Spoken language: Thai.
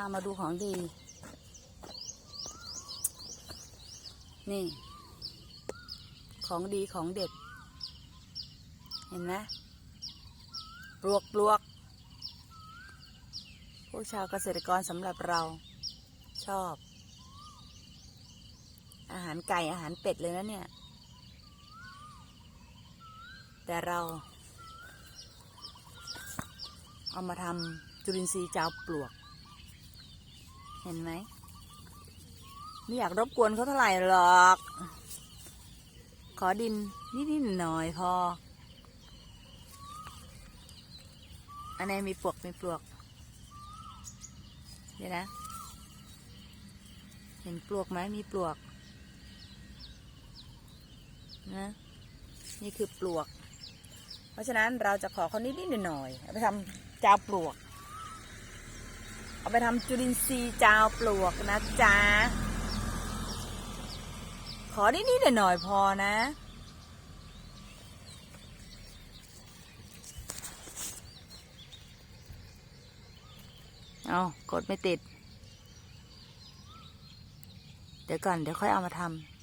ามาดูของดี นี่ ของดีของเด็ด เห็นไหมปลวกปลวกพวกชาวเกษตรกรสำหรับเราชอบ อาหารไก่อาหารเป็ดเลยนะเนี่ย แต่เรา เอามาทำจุลินทรีย์จาวปลวก เห็นไหม ไม่อยากรบกวนเขาเท่าไหร่หรอก ขอดินนิดๆหน่อยพอ อันนี้มีปลวกมีปลวก เดี๋ยวนะ เห็นปลวกไหมมีปลวก นะ นี่คือปลวก เพราะฉะนั้นเราจะขอเขานิดหน่อยๆเอาไปทำจาวปลวก เอาไปทำจุลินทรีย์จาวปลวกนะจ๊ะ ขอนิดๆหน่อยพอนะ เอากดไม่ติด เดี๋ยวก่อน เดี๋ยวค่อยเอามาทำ